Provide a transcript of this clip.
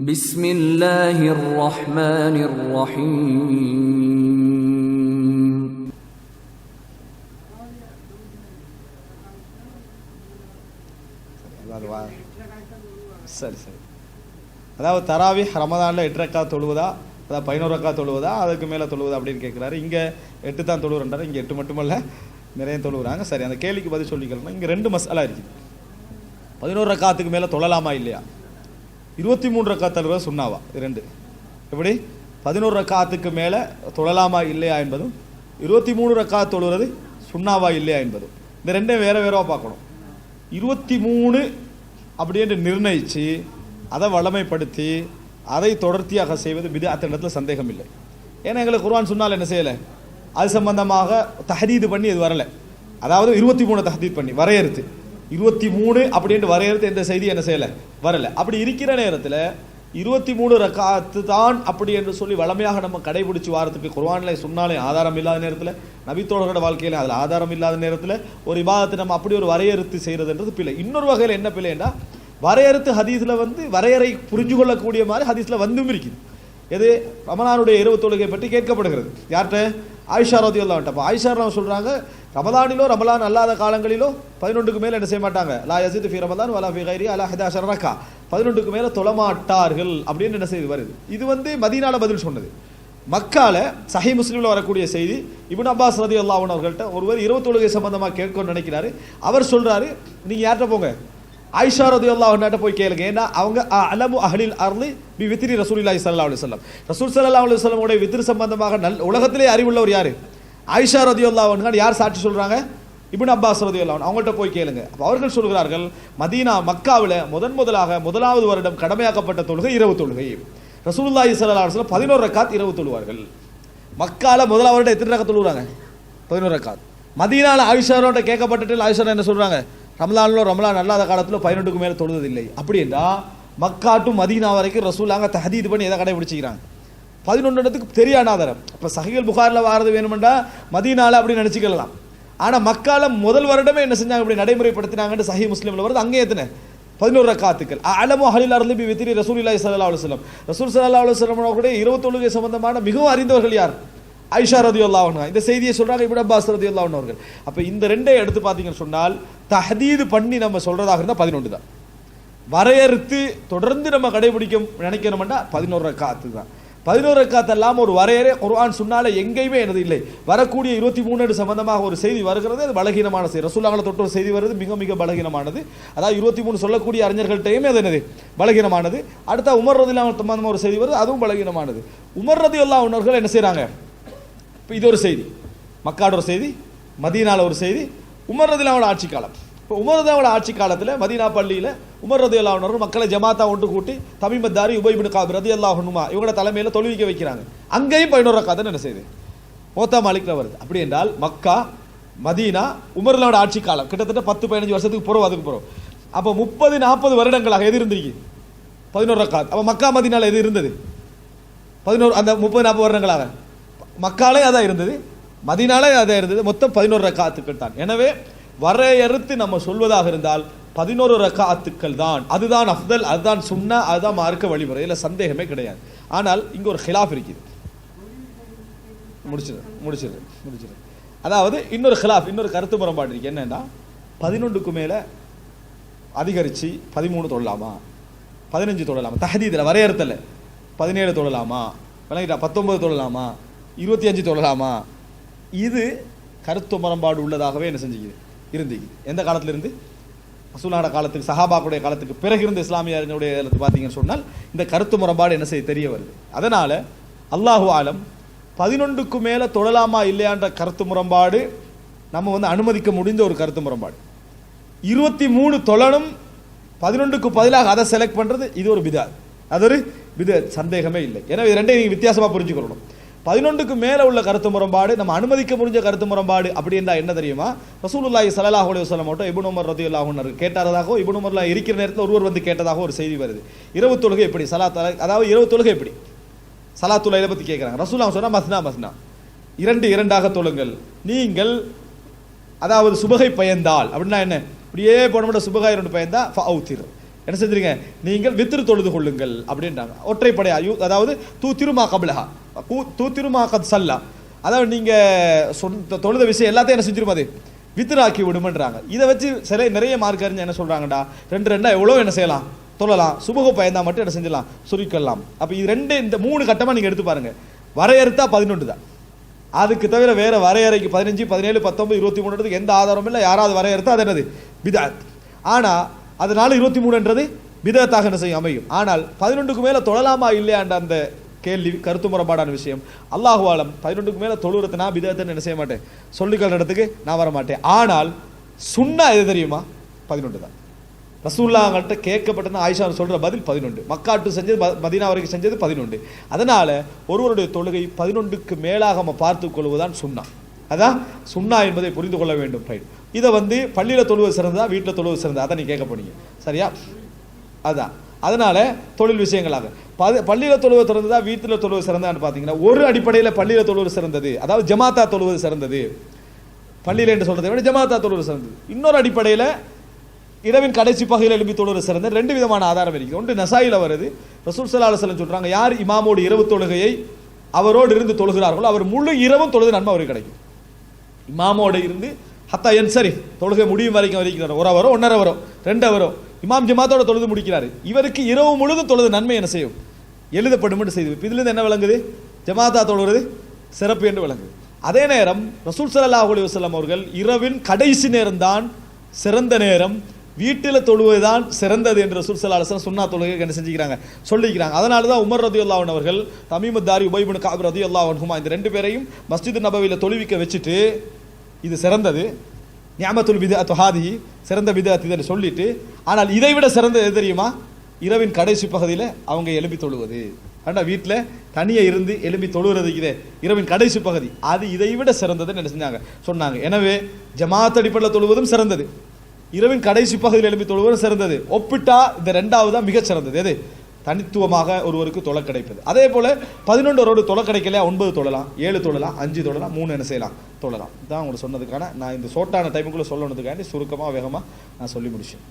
بسم الله الرحمن الرحيم அதாவது வா சரி சரி அதாவது தராவி ரமதானில் எட்டு ரக்கா தொழுவதா அதாவது பதினோரு ரக்கா தொழுவதா அதுக்கு மேலே தொழுவதா அப்படின்னு கேட்குறாரு இங்கே எட்டு தான் தொழுவுறன்றாரு இங்கே எட்டு மட்டுமல்ல நிறைய தொழுவுறாங்க சரி அந்த கேள்விக்கு பதில் சொல்லிக்கலாம் இங்கே ரெண்டு மசாலா இருக்குது பதினோரு ரக்காத்துக்கு மேலே தொழலாமா இல்லையா இருபத்தி மூணு ரக்கா தழுவது சுண்ணாவா இரண்டு ரெண்டு. எப்படி? பதினோரு ரக்காத்துக்கு மேலே தொழலாமா இல்லையா என்பதும் இருபத்தி மூணு ரக்கா தொழுவது சுண்ணாவா இல்லையா என்பதும். இந்த ரெண்டையும் வேற வேறவா பார்க்கணும். இருபத்தி மூணு அப்படின்னு நிர்ணயித்து அதை வளமைப்படுத்தி அதை தொடர்ச்சியாக செய்வது பிது அத்த இடத்துல சந்தேகம் இல்லை ஏன்னா எங்களுக்கு குர்வான் சொன்னால் என்ன செய்யலை? அது சம்பந்தமாக தஹதீது பண்ணி இது வரலை. அதாவது இருபத்தி மூணு தஹதீத் பண்ணி வரையறுத்து. இருபத்தி மூணு அப்படின்ட்டு வரையறுத்து எந்த செய்தி என்ன செய்யலை? வரலை. அப்படி இருக்கிற நேரத்தில் இருபத்தி மூணு ரக்காத்து தான் அப்படி என்று சொல்லி வளமையாக நம்ம கடைபிடிச்சு வாரத்துக்கு குர்வானில் சொன்னாலே ஆதாரம் இல்லாத நேரத்தில் நபித்தோழர்களோட வாழ்க்கையில் அதில் ஆதாரம் இல்லாத நேரத்தில் ஒரு இபாதத்தை நம்ம அப்படி ஒரு வரையறுத்து செய்கிறதுன்றது பிள்ளை இன்னொரு வகையில் என்ன பிள்ளைன்னா வரையறுத்து ஹதீஸில் வந்து வரையறை புரிஞ்சு கொள்ளக்கூடிய மாதிரி ஹதீஸில் வந்தும் இருக்குது. எது? ரமணானுடைய இரவு தொழுகை பற்றி கேட்கப்படுகிறது. யார்கிட்ட? ஆயிஷா ரதி அல்லான்ட்ட அப்போ ஆயிஷா ராவ் சொல்கிறாங்க ரமலானிலோ ரமலான் அல்லாத காலங்களிலோ பதினொன்றுக்கு மேலே என்ன செய்ய மாட்டாங்க? லா யசித் ஃபி ரமலான் வலா ஃபி கைரி அலா ஹிதாஷர் ரக்கா. பதினொன்றுக்கு மேலே தொழமாட்டார்கள் அப்படின்னு என்ன செய்து வருது? இது வந்து மதீனால பதில் சொன்னது. மக்கால சஹி முஸ்லீமில் வரக்கூடிய செய்தி இபின் அப்பாஸ் ரதி அல்லாஹன் அவர்கள்ட்ட ஒருவர் இரவு தொழுகை சம்பந்தமாக கேட்கணும்னு நினைக்கிறாரு. அவர் சொல்றாரு நீங்க யார்கிட்ட போங்க? ஆயிஷா ரதி அல்லாஹ்னாட்ட போய் கேளுங்க. ஏன்னா அவங்க அ- அலமு அகலில் அர்லி பி வித்ரி ரசூலில்லாஹி சல்லா அலி சொல்லம் ரசூல் சல்லா அலி சொல்லமுடைய வித்திரி சம்பந்தமாக நல் உலகத்திலே அறிவுள்ளவர் யார்? ஆயிஷா ரதி அல்லாஹ் யார் சாட்சி சொல்கிறாங்க இபின் அப்பாஸ் ரதி அல்லாஹ் அவங்கள்ட்ட போய் கேளுங்க. அப்போ அவர்கள் சொல்கிறார்கள் மதீனா மக்காவில் முதன் முதலாக முதலாவது வருடம் கடமையாக்கப்பட்ட தொழுகை இரவு தொழுகை. ரசூலுல்லாஹி சல்லா அலி சொல்லம் பதினோரு ரக்காத் இரவு தொழுவார்கள். மக்கால முதலாவது வருடம் எத்தனை ரக்கா தொழுகிறாங்க பதினோரு ரக்காத். மதீனால ஆயிஷாரோட கேட்கப்பட்டுட்டு ஆயிஷா என்ன சொல்கிறாங்க ரமலான்ல ரமலான் அல்லாத காலத்தில் பதினெட்டுக்கு மேலே தொழுதில்லை அப்படி என்றால் மக்கா டு மதீனா வரைக்கும் ரசூலாங்க தஹதீத் பண்ணி எதை கடைபிடிச்சிக்கிறாங்க? பதினொன்று இடத்துக்கு பெரிய அனாதரம். இப்போ சஹிகள் புகாரில் வாரது வேணுமெண்டா மதீனால அப்படின்னு நினச்சிக்கலாம் ஆனால் மக்கால முதல் வருடமே என்ன செஞ்சாங்க? இப்படி நடைமுறைப்படுத்தினாங்கன்னு சஹி முஸ்லீமில் வருது. அங்கே எத்தனை? பதினோரு ரக்காத்துக்கள். அலமோ ஹலில் அருளி பி வித்திரி ரசூலில்லாஹி ஸல்லல்லாஹு அலைஹி ரசூல் சல்லா அலுவலம் கூட இருபத்தொழுகை சம்பந்தமான மிகவும் அறிந்தவர்கள் யார்? ஐஷா ரதியுல்லாஹ் அன்ஹா. இந்த செய்தியை சொல்கிறாங்க இப்படி அப்பாஸ் ரதியுல்லாஹ் அன்ஹு அவர்கள். அப்போ இந்த ரெண்டே எடுத்து பார்த்தீங்கன்னு சொன்னால் தஹதீது பண்ணி நம்ம சொல்கிறதாக இருந்தால் பதினொன்று தான். வரையறுத்து தொடர்ந்து நம்ம கடைபிடிக்க நினைக்கணும்னா பதினோரு ரக்காத்து தான். பதினோரு ரக்காத்து இல்லாமல் ஒரு வரையறை குர்ஆன் சொன்னால எங்கேயுமே எனது இல்லை. வரக்கூடிய இருபத்தி மூணு சம்பந்தமாக ஒரு செய்தி வருகிறது அது பலகீனமான செய்தி. ரசூல்லாங்களை தொட்டு ஒரு செய்தி வருது மிக மிக பலகீனமானது. அதாவது இருபத்தி மூணு சொல்லக்கூடிய அறிஞர்கள்ட்டையுமே அது என்னது? பலகீனமானது. அடுத்த உமர் ரதி சம்பந்தமாக ஒரு செய்தி வருது அதுவும் பலகீனமானது. உமர் ரதி அல்லா உணர்கள் என்ன செய்கிறாங்க இப்போ இது ஒரு செய்தி. மக்காட ஒரு செய்தி மதீனால ஒரு செய்தி உமர் ரதிலாவோட ஆட்சி காலம். இப்போ உமர் ஆட்சி காலத்தில் மதீனா பள்ளியில் உமர் ரதி அல்லாஹர்கள் மக்களை ஜமாத்தா ஒன்று கூட்டி தமிமத்தாரி உபய்பின் காப் ரதி அல்லாஹனுமா இவங்களோட தலைமையில் தொழுவிக்க வைக்கிறாங்க. அங்கேயும் பதினோரு ரக்காதன் என்ன செய்யுது? மோத்தா மாலிக்கில் வருது. அப்படி என்றால் மக்கா மதீனா உமர்லாவோட ஆட்சி காலம். கிட்டத்தட்ட பத்து பதினஞ்சு வருஷத்துக்கு போகிறோம் அதுக்கு போகிறோம் அப்போ முப்பது நாற்பது வருடங்களாக எது இருந்திருக்கு பதினோரு ரக்காத். அப்போ மக்கா மதீனாவில் எது இருந்தது? பதினோரு அந்த முப்பது நாற்பது வருடங்களாக. மக்காலே அதான் இருந்தது. மதினாலே அதை இருந்தது. மொத்தம் பதினோரு ரக்காத்துக்கள் தான். எனவே வரையறுத்து நம்ம சொல்வதாக இருந்தால் பதினோரு ரக்காத்துக்கள் தான். அதுதான் அஃதல் அதுதான் சுன்னா அதுதான் மார்க்க வழிமுறை. இல்லை சந்தேகமே கிடையாது. ஆனால் இங்கே ஒரு ஹிலாஃப் இருக்குது. முடிச்சிடு முடிச்சிடு முடிச்சிடு அதாவது இன்னொரு ஹிலாஃப் இன்னொரு கருத்து முரண்பாடு இருக்குது என்னென்னா பதினொன்றுக்கு மேலே அதிகரித்து பதிமூணு தொழலாமா? பதினஞ்சு தொழலாமா? தஹதீதில் வரையறுத்தல. பதினேழு தொழலாமா? விளங்கிட்டா பத்தொன்பது தொழலாமா? இருபத்தி அஞ்சு தொழலாமா? இது கருத்து முரண்பாடு உள்ளதாகவே என்ன செஞ்சுக்குது? இருந்துக்குது. எந்த காலத்திலிருந்து? இருந்து காலத்துக்கு சஹாபாக்குடைய காலத்துக்கு பிறகு இருந்த இஸ்லாமியர்களுடைய காலத்து பார்த்தீங்கன்னு சொன்னால் இந்த கருத்து முரண்பாடு என்ன செய்ய தெரிய வருது? அதனால் அல்லாஹு ஆலம் பதினொன்றுக்கு மேலே தொழலாமா இல்லையான்ற கருத்து முரண்பாடு நம்ம வந்து அனுமதிக்க முடிந்த ஒரு கருத்து முரண்பாடு. இருபத்தி மூணு தொழனும் பதினொன்றுக்கு பதிலாக அதை செலக்ட் பண்ணுறது இது ஒரு பிதாத் அது ஒரு வித சந்தேகமே இல்லை. ஏன்னா இது ரெண்டையும் நீங்கள் வித்தியாசமாக புரிஞ்சுக்கொள்ளணும். பதினொன்றுக்கு மேலே உள்ள கருத்து முரண்பாடு நம்ம அனுமதிக்க முடிஞ்ச கருத்து முரண்பாடு அப்படின்றா என்ன தெரியுமா? ரசூலுல்லாஹி சலாஹ் அலைஹி சொல்ல மட்டும் இப்னு உமர் ரலியல்லாஹு கேட்டாரதாகவும் கேட்டாரதாகவோ உமர்ல இருக்கிற நேரத்தில் ஒருவர் வந்து கேட்டதாக ஒரு செய்தி வருது. இரவு தொழுகை எப்படி? சலாத் அதாவது இரவு தொழுகை எப்படி? சலாத்துலைல பற்றி கேட்குறாங்க. ரசூல்லா சொன்னா மஸ்னா மஸ்னா. இரண்டு இரண்டாக தொழுங்கள். நீங்கள் அதாவது சுபகை பயந்தால் அப்படின்னா என்ன? இப்படியே போனோம்னா சுபகாய் ரெண்டு பயந்தா ஃபவுத்திரும் என்ன செஞ்சிருங்க? நீங்கள் வித்திரு தொழுது கொள்ளுங்கள் அப்படின்றாங்க. ஒற்றைப்படை அயு அதாவது தூ திருமா கபிலஹா? தூ திருமா கத் சல்லா. அதாவது நீங்கள் சொந்த தொழுத விஷயம் எல்லாத்தையும் என்ன செஞ்சிரும் அது? வித்திராக்கி விடுமன்றாங்க. இதை வச்சு சில நிறைய மார்க் அறிஞ்சு என்ன சொல்கிறாங்கடா ரெண்டு ரெண்டாக எவ்வளோ என்ன செய்யலாம்? தொழலாம். சுபக பயந்தா மட்டும் என்ன செஞ்சிடலாம்? சுருக்கலாம். அப்போ இது ரெண்டு இந்த மூணு கட்டமாக நீங்கள் எடுத்து பாருங்கள் வரையறுத்தா பதினொன்று தான். அதுக்கு தவிர வேறு வரையறைக்கு பதினஞ்சு பதினேழு பத்தொம்பது இருபத்தி மூணுன்றதுக்கு எந்த ஆதாரமும் இல்லை. யாராவது வரையறுத்தா அது என்னது? பிதாத். ஆனால் அதனால் இருபத்தி மூணுன்றது விதத்தாக என்ன செய்யும்? அமையும். ஆனால் பதினொன்றுக்கு மேலே தொழலாமா இல்லையான்ற அந்த கேள்வி கருத்து முறைப்பாடான விஷயம். அல்லாஹுவாலம் பதினொன்றுக்கு மேலே தொழுறத நான் பிதத்துன்னு என்ன செய்ய மாட்டேன். சொல்லிக்கிற இடத்துக்கு நான் வர மாட்டேன். ஆனால் சுண்ணா எது தெரியுமா? பதினொன்று தான். ரசூல்லாங்கள்ட்ட கேட்கப்பட்டது ஆயிஷா சொல்கிற பதில் பதினொன்று. மக்காட்டு செஞ்சது ம- வரைக்கும் செஞ்சது பதினொன்று. அதனால் ஒருவருடைய தொழுகை பதினொன்றுக்கு மேலாக நம்ம பார்த்து கொள்வதுதான் சுண்ணா. அதான் சுண்ணா என்பதை புரிந்து கொள்ள வேண்டும். ரைட் இதை வந்து பள்ளியில் தொழுவது சிறந்ததா வீட்டில் தொழுவது சிறந்ததா? அதை நீ கேட்க போனீங்க சரியா? அதான். அதனால தொழில் விஷயங்களாக. பது- பள்ளியில் தொழுவது சிறந்ததா வீட்டில் தொழுவது சிறந்தான்னு பார்த்தீங்கன்னா ஒரு அடிப்படையில் பள்ளியில் தொழுவது சிறந்தது. அதாவது ஜமாத்தா தொழுவது சிறந்தது. பள்ளியில் என்று சொல்றதை விட ஜமாத்தா தொழுவது சிறந்தது. இன்னொரு அடிப்படையில் இரவின் கடைசி பகையில் எழுப்பி தொழுவது சிறந்த ரெண்டு விதமான ஆதாரம் இருக்குது. ஒன்று நசாயில வருது. ரசூல் சல்லா அலுவலம் சொல்றாங்க யார் இமாமோடு இரவு தொழுகையை அவரோடு இருந்து தொழுகிறார்களோ அவர் முழு இரவும் தொழுது நன்மை அவருக்கு கிடைக்கும். இமாமோடு இருந்து ஹத்தா என் சரி தொழுகை முடியும் வரைக்கும் வரைக்கும் ஒரு அவரோ ஒன்றரை வரும் ரெண்டு அவரோ. இமாம் ஜமாத்தோட தொழுது முடிக்கிறார். இவருக்கு இரவு முழுதும் தொழுது நன்மை என்ன செய்யும்? எழுதப்படும் செய்து இதுலேருந்து என்ன விளங்குது? ஜமாத்தா தொழுகிறது சிறப்பு என்று விளங்குது. அதே நேரம் ரசூல் சல்லா அலி வஸல்லம் அவர்கள் இரவின் கடைசி நேரம்தான் சிறந்த நேரம். வீட்டில் தொழுவதுதான் சிறந்தது என்று ரசூல் சல்லா அலுவலம் சுன்னா தொழுகை என்ன செஞ்சுக்கிறாங்க சொல்லிக்கிறாங்க. அதனால தான் உமர் ரதி அல்லாவன் அவர்கள் தமிமுத்தாரி உபைபுன் உபைபின் ரதி ரதியுல்லாஹு இந்த ரெண்டு பேரையும் மஸ்ஜித் நபவியில் தொழுவிக்க வச்சுட்டு இது சிறந்தது. ஞாபத்துல் வித ஹாதி சிறந்த விதத் இதை சொல்லிட்டு ஆனால் இதை விட சிறந்தது எது தெரியுமா? இரவின் கடைசி பகுதியில் அவங்க எழுப்பி தொழுவது. ஆனால் வீட்டில் தனியாக இருந்து எழுப்பி தொழுகிறதுக்கு இதே? இரவின் கடைசி பகுதி. அது இதை விட சிறந்ததுன்னு என்ன செஞ்சாங்க? சொன்னாங்க. எனவே ஜமாத் அடிப்படையில் தொழுவதும் சிறந்தது. இரவின் கடைசி பகுதியில் எழுப்பி தொழுவதும் சிறந்தது. ஒப்பிட்டா இந்த ரெண்டாவது தான் மிகச் சிறந்தது. எது? தனித்துவமாக ஒருவருக்கு தொலை கிடைப்பது. அதே போல் பதினொன்று ரோடு தொலை கிடைக்கலையா? ஒன்பது தொழலாம் ஏழு தொழலாம் அஞ்சு தொழலாம் மூணு என்ன செய்யலாம்? தொழலாம். இதான் உங்களுக்கு சொன்னதுக்கான நான் இந்த ஷோர்ட்டான டைமுக்குள்ளே சொல்லணுதுக்காண்டி சுருக்கமாக வேகமாக நான் சொல்லி முடிச்சேன்.